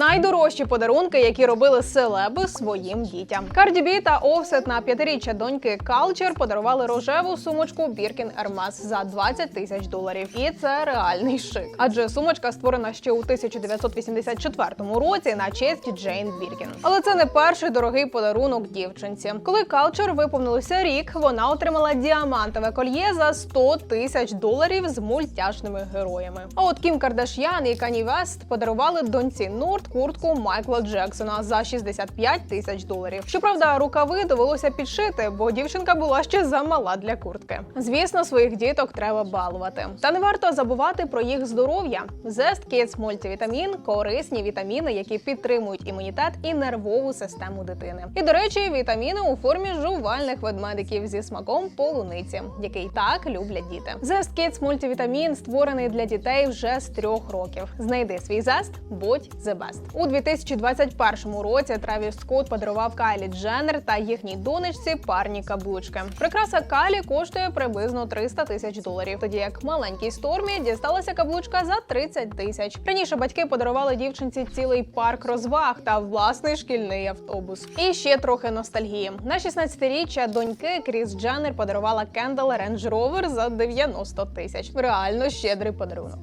найдорожчі подарунки, які робили селеби своїм дітям. Карді Бі та Офсет на п'ятиріччя доньки Калчер подарували рожеву сумочку Біркін Ермес за 20 тисяч доларів. І це реальний шик. Адже сумочка створена ще у 1984 році на честь Джейн Біркін. Але це не перший дорогий подарунок дівчинці. Коли Калчер виповнилося рік, вона отримала діамантове кольє за 100 тисяч доларів з мультяшними героями. А от Кім Кардаш'ян і Кані Вест подарували доньці Норд куртку Майкла Джексона за 65 тисяч доларів. Щоправда, рукави довелося підшити, бо дівчинка була ще замала для куртки. Звісно, своїх діток треба балувати. Та не варто забувати про їх здоров'я. Zest Kids мультивітамін корисні вітаміни, які підтримують імунітет і нервову систему дитини. І до речі, вітаміни у формі жувальних ведмедиків зі смаком полуниці, який так люблять діти. Zest Kids мультивітамін створений для дітей вже з трьох років. Знайди свій зест, будь the best. У 2021 році Травіс Скотт подарував Кайлі Дженнер та їхній донечці парні каблучки. Прикраса Кайлі коштує приблизно 300 тисяч доларів, тоді як маленькій стормі дісталася каблучка за 30 тисяч. Раніше батьки подарували дівчинці цілий парк розваг та власний шкільний автобус. І ще трохи ностальгії. На 16-річчя доньки Кріс Дженнер подарувала Кендал Range Rover за 90 тисяч. Реально щедрий подарунок.